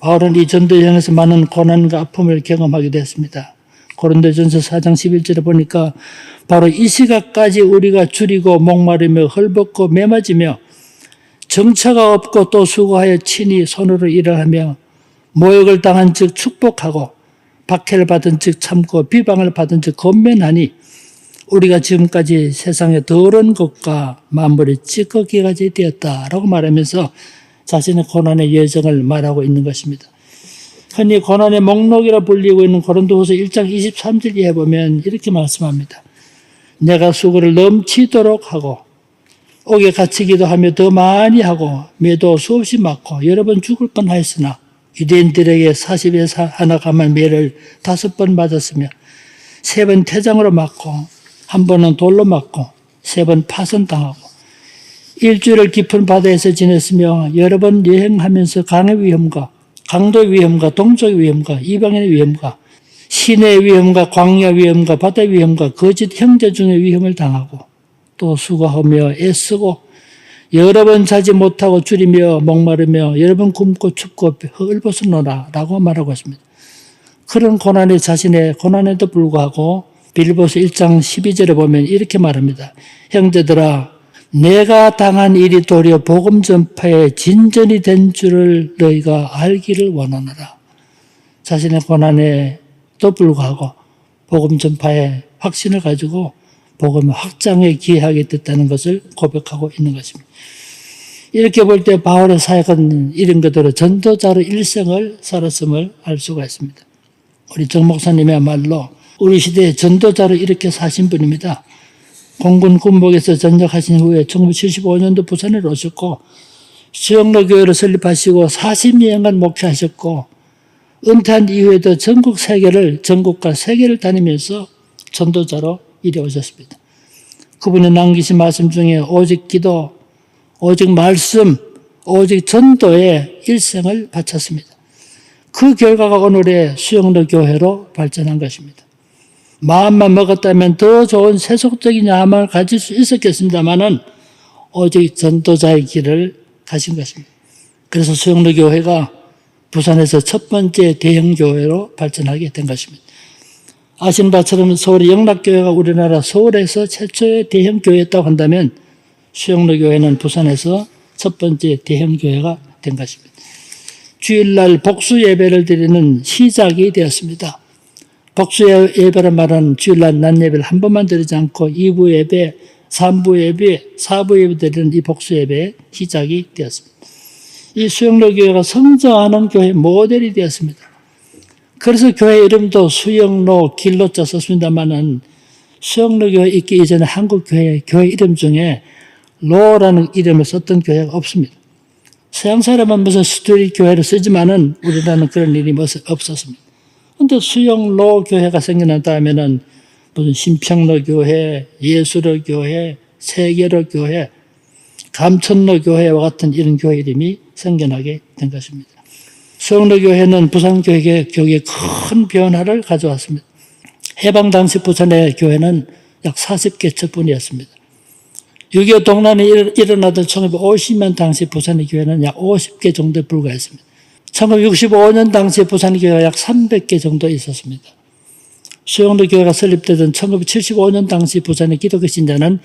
바울은 이 전도여행에서 많은 고난과 아픔을 경험하게 됐습니다. 고린도전서 4장 11절에 보니까 바로 이 시각까지 우리가 줄이고 목마르며 헐벗고 매맞으며 정처가 없고 또 수고하여 친히 손으로 일을 하며 모욕을 당한 즉 축복하고 박해를 받은 즉 참고 비방을 받은 즉 건면하니 우리가 지금까지 세상의 더러운 것과 만물이 찌꺼기까지 되었다라고 말하면서 자신의 고난의 여정을 말하고 있는 것입니다. 흔히 고난의 목록이라 불리고 있는 고린도후서 1장 23절에 보면 이렇게 말씀합니다. 내가 수고를 넘치도록 하고 옥에 갇히기도 하며 더 많이 하고 매도 수없이 맞고 여러 번 죽을 뻔하였으나 유대인들에게 40에 하나 감한 매를 다섯 번 맞았으며 세 번 태장으로 맞고 한 번은 돌로 맞고 세 번 파손당하고 일주일을 깊은 바다에서 지냈으며 여러 번 여행하면서 강의 위험과 강도 위험과 동족 위험과 이방인의 위험과 시내 위험과 광야 위험과 바다 위험과 거짓 형제 중의 위험을 당하고 또 수고하며 애쓰고 여러 번 자지 못하고 줄이며 목마르며 여러 번 굶고 춥고 헐벗어노라 라고 말하고 있습니다. 그런 고난의 자신의 고난에도 불구하고 빌보스 1장 12절에 보면 이렇게 말합니다. 형제들아 내가 당한 일이 도리어 복음 전파에 진전이 된 줄을 너희가 알기를 원하노라. 자신의 고난에도 불구하고 복음 전파에 확신을 가지고 복음 확장에 기여하게 됐다는 것을 고백하고 있는 것입니다. 이렇게 볼 때 바울의 사역은 이런 그대로 전도자로 일생을 살았음을 알 수가 있습니다. 우리 정 목사님의말로 우리 시대의 전도자로 이렇게 사신 분입니다. 공군 군복에서 전역하신 후에 1975년도 부산에 오셨고 수영로 교회를 설립하시고 40년간 목회하셨고 은퇴한 이후에도 전국 세계를 전국과 세계를 다니면서 전도자로 이래 오셨습니다. 그분이 남기신 말씀 중에 오직 기도, 오직 말씀, 오직 전도에 일생을 바쳤습니다. 그 결과가 오늘의 수영로 교회로 발전한 것입니다. 마음만 먹었다면 더 좋은 세속적인 야망을 가질 수 있었겠습니다만은 오직 전도자의 길을 가신 것입니다. 그래서 수영로 교회가 부산에서 첫 번째 대형 교회로 발전하게 된 것입니다. 아시는 바처럼 서울의 영락교회가 우리나라 서울에서 최초의 대형 교회였다고 한다면 수영로 교회는 부산에서 첫 번째 대형 교회가 된 것입니다. 주일날 복수 예배를 드리는 시작이 되었습니다. 복수 예배를 말하는 주일날 낮 예배를 한 번만 드리지 않고 2부 예배, 3부 예배, 4부 예배 드리는 이 복수 예배의 시작이 되었습니다. 이 수영로 교회가 성장하는 교회 모델이 되었습니다. 그래서 교회 이름도 수영로 길로자 썼습니다만은 수영로 교회 있기 이전에 한국 교회 교회 이름 중에 로라는 이름을 썼던 교회가 없습니다. 서양 사람은 무슨 스토리 교회를 쓰지만은 우리나라는 그런 일이 없었습니다. 근데 수영로 교회가 생겨난 다음에는 무슨 심평로 교회, 예수로 교회, 세계로 교회, 감천로 교회와 같은 이런 교회 이름이 생겨나게 된 것입니다. 수영로 교회는 부산 교회 교회에 큰 변화를 가져왔습니다. 해방 당시 부산의 교회는 약 40개 뿐이었습니다. 6.25 동란이 일어나던 1950년 당시 부산의 교회는 약 50개 정도에 불과했습니다. 1965년 당시 부산의 교회가 약 300개 정도 있었습니다. 수영로 교회가 설립되던 1975년 당시 부산의 기독교 신자는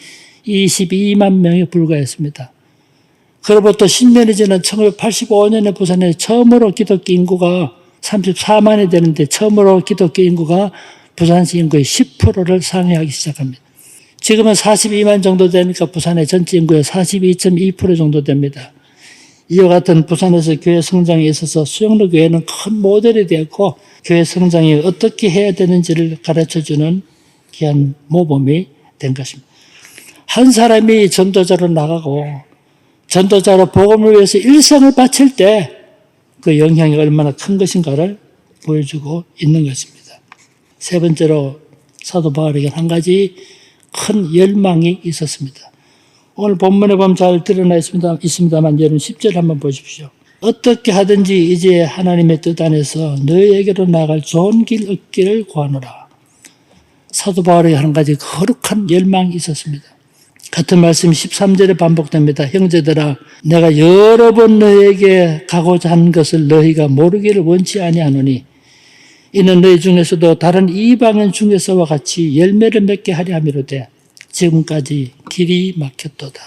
22만 명에 불과했습니다. 그로부터 10년이 지난 1985년에 부산에 처음으로 기독교 인구가 34만이 되는데 처음으로 기독교 인구가 부산시 인구의 10%를 상회하기 시작합니다. 지금은 42만 정도 되니까 부산의 전체 인구의 42.2% 정도 됩니다. 이와 같은 부산에서 교회 성장에 있어서 수영로 교회는 큰 모델이 되었고 교회 성장이 어떻게 해야 되는지를 가르쳐주는 귀한 모범이 된 것입니다. 한 사람이 전도자로 나가고 전도자로 복음을 위해서 일생을 바칠 때 그 영향이 얼마나 큰 것인가를 보여주고 있는 것입니다. 세 번째로 사도 바울에게 한 가지 큰 열망이 있었습니다. 오늘 본문에 보면 잘 드러나 있습니다, 있습니다만 여러분 10절 한번 보십시오. 어떻게 하든지 이제 하나님의 뜻 안에서 너희에게로 나갈 좋은 길 얻기를 구하노라. 사도 바울에게 한 가지 거룩한 열망이 있었습니다. 같은 말씀 13절에 반복됩니다. 형제들아 내가 여러 번 너에게 가고자 한 것을 너희가 모르기를 원치 아니하노니 이는 너희 중에서도 다른 이방인 중에서와 같이 열매를 맺게 하려 함이로되 지금까지 길이 막혔도다.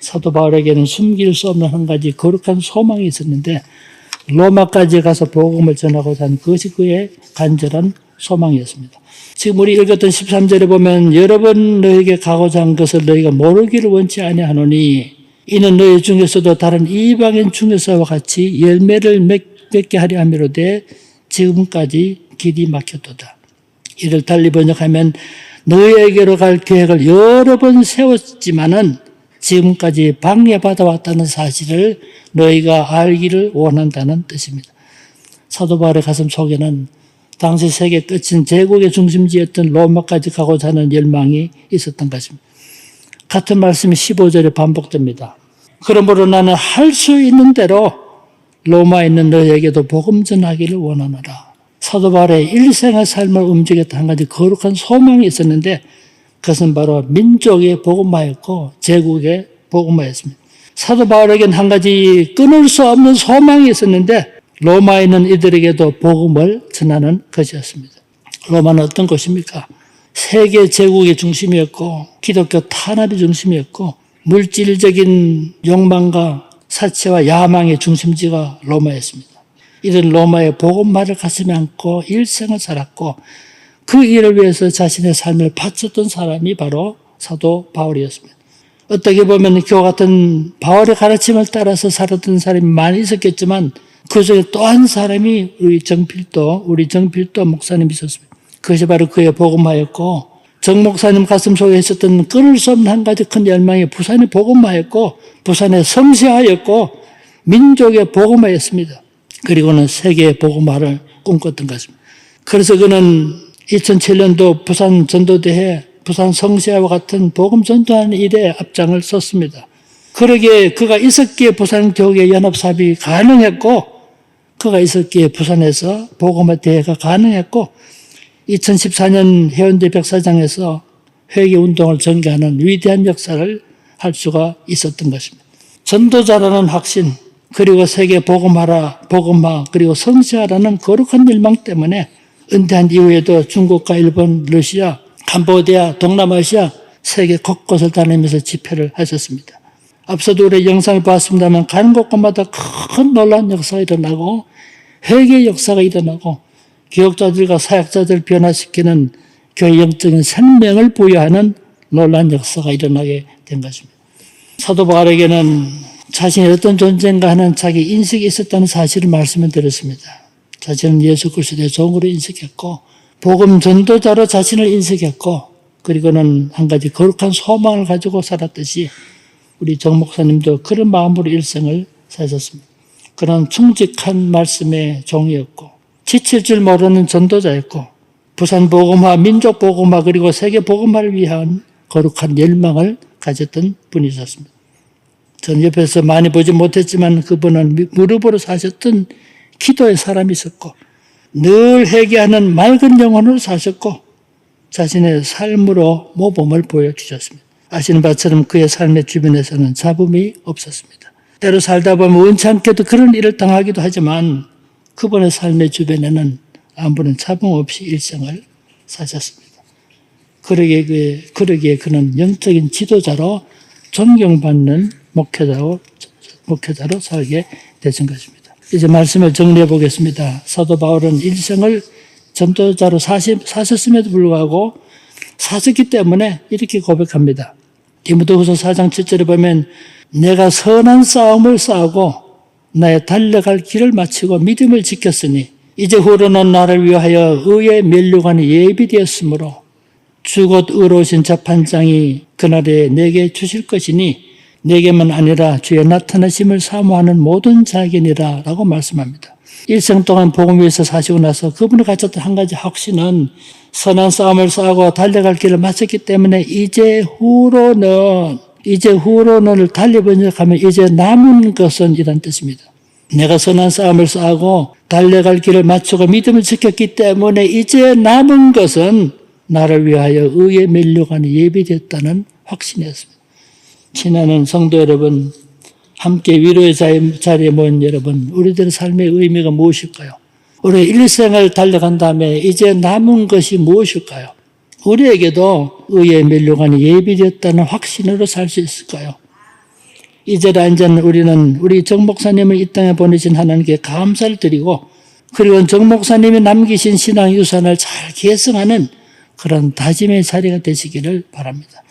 사도 바울에게는 숨길 수 없는 한 가지 거룩한 소망이 있었는데 로마까지 가서 복음을 전하고자 한 그것이 그의 간절한 소망이었습니다. 지금 우리 읽었던 13절에 보면 여러 번 너에게 가고자 한 것을 너희가 모르기를 원치 아니하노니 이는 너희 중에서도 다른 이방인 중에서와 같이 열매를 맺, 게 하려 함이로되 지금까지 길이 막혔도다. 이를 달리 번역하면 너희에게로 갈 계획을 여러 번 세웠지만은 지금까지 방해받아 왔다는 사실을 너희가 알기를 원한다는 뜻입니다. 사도 바울의 가슴 속에는 당시 세계 끝인 제국의 중심지였던 로마까지 가고자 하는 열망이 있었던 것입니다. 같은 말씀이 15절에 반복됩니다. 그러므로 나는 할 수 있는 대로 로마에 있는 너희에게도 복음 전하기를 원하노라. 사도 바울의 일생의 삶을 움직였던 한 가지 거룩한 소망이 있었는데 그것은 바로 민족의 복음화였고 제국의 복음화였습니다. 사도 바울에게는 한 가지 끊을 수 없는 소망이 있었는데 로마에 있는 이들에게도 복음을 전하는 것이었습니다. 로마는 어떤 곳입니까? 세계 제국의 중심이었고 기독교 탄압의 중심이었고 물질적인 욕망과 사치와 야망의 중심지가 로마였습니다. 이런 로마의 복음화를 가슴에 안고 일생을 살았고 그 일을 위해서 자신의 삶을 바쳤던 사람이 바로 사도 바울이었습니다. 어떻게 보면 그와 같은 바울의 가르침을 따라서 살았던 사람이 많이 있었겠지만 그 중에 또 한 사람이 우리 정필도, 우리 정필도 목사님이 있었습니다. 그것이 바로 그의 복음화였고 정 목사님 가슴 속에 있었던 끊을 수 없는 한 가지 큰 열망이 부산의 복음화였고 부산의 성시화였고 민족의 복음화였습니다. 그리고는 세계의 복음화를 꿈꿨던 것입니다. 그래서 그는 2007년도 부산 전도대회 부산 성시화와 같은 복음 전도하는 일에 앞장을 섰습니다. 그러기에 그가 있었기에 부산 교회 연합 사업이 가능했고 그가 있었기에 부산에서 복음화 대회가 가능했고 2014년 해운대 백사장에서 회계 운동을 전개하는 위대한 역사를 할 수가 있었던 것입니다. 전도자라는 확신, 그리고 세계 복음화라, 복음화, 그리고 성시하라는 거룩한 열망 때문에 은퇴한 이후에도 중국과 일본, 러시아, 캄보디아, 동남아시아 세계 곳곳을 다니면서 집회를 하셨습니다. 앞서도 우리 영상을 봤습니다만 가는 곳곳마다 큰 놀라운 역사가 일어나고 회개 역사가 일어나고 기억자들과 사역자들 변화시키는 교회 영적인 생명을 부여하는 놀라운 역사가 일어나게 된 것입니다. 사도 바울에게는 자신이 어떤 존재인가 하는 자기 인식이 있었다는 사실을 말씀을 드렸습니다. 자신은 예수 그리스도의 종으로 인식했고 복음 전도자로 자신을 인식했고 그리고는 한 가지 거룩한 소망을 가지고 살았듯이 우리 정 목사님도 그런 마음으로 일생을 사셨습니다. 그런 충직한 말씀의 종이었고 지칠 줄 모르는 전도자였고 부산 복음화, 민족 복음화 그리고 세계 복음화를 위한 거룩한 열망을 가졌던 분이셨습니다. 전 옆에서 많이 보지 못했지만 그분은 무릎으로 사셨던 기도의 사람이 있었고 늘 회개하는 맑은 영혼으로 사셨고 자신의 삶으로 모범을 보여주셨습니다. 아시는 바처럼 그의 삶의 주변에서는 잡음이 없었습니다. 때로 살다 보면 원찮게도 그런 일을 당하기도 하지만 그분의 삶의 주변에는 아무런 잡음 없이 일생을 사셨습니다. 그러기에, 그, 그러기에 그는 영적인 지도자로 존경받는 목회자로, 목회자로 살게 되신 것입니다. 이제 말씀을 정리해 보겠습니다. 사도 바울은 일생을 전도자로 사셨음에도 불구하고 사셨기 때문에 이렇게 고백합니다. 디모데후서 4장 7절에 보면 내가 선한 싸움을 싸우고 나의 달려갈 길을 마치고 믿음을 지켰으니 이제 후로는 나를 위하여 의의 멸류관이 예비되었으므로 주곧 의로우신 재판장이 그날에 내게 주실 것이니 내게만 아니라 주의 나타나심을 사모하는 모든 자에게니라 라고 말씀합니다. 일생 동안 복음 위에서 사시고 나서 그분이 가졌던 한 가지 확신은 선한 싸움을 싸우고 달려갈 길을 마쳤기 때문에 이제 후로는 이제 후로는 번역하면 이제 남은 것은 이란 뜻입니다. 내가 선한 싸움을 싸우고 달려갈 길을 마치고 믿음을 지켰기 때문에 이제 남은 것은 나를 위하여 의의 멸류관이 예비됐다는 확신이었습니다. 친하는 성도 여러분, 함께 위로의 자리- 자리에 모인 여러분, 우리들의 삶의 의미가 무엇일까요? 우리 일생을 달려간 다음에 이제 남은 것이 무엇일까요? 우리에게도 의의 멸류관이 예비되었다는 확신으로 살 수 있을까요? 이제라 이제 우리는 우리 정 목사님을 이 땅에 보내신 하나님께 감사를 드리고 그리고 정 목사님이 남기신 신앙 유산을 잘 계승하는 그런 다짐의 자리가 되시기를 바랍니다.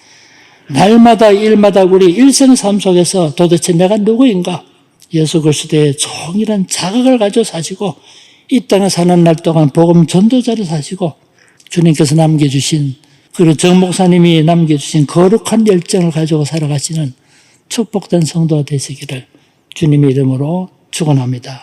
날마다 일마다 우리 일생 삶 속에서 도대체 내가 누구인가? 예수 그리스도의 종이란 자각을 가지고 사시고 이 땅에 사는 날 동안 복음 전도자로 사시고 주님께서 남겨주신 그리고 정 목사님이 남겨주신 거룩한 열정을 가지고 살아가시는 축복된 성도가 되시기를 주님의 이름으로 축원합니다.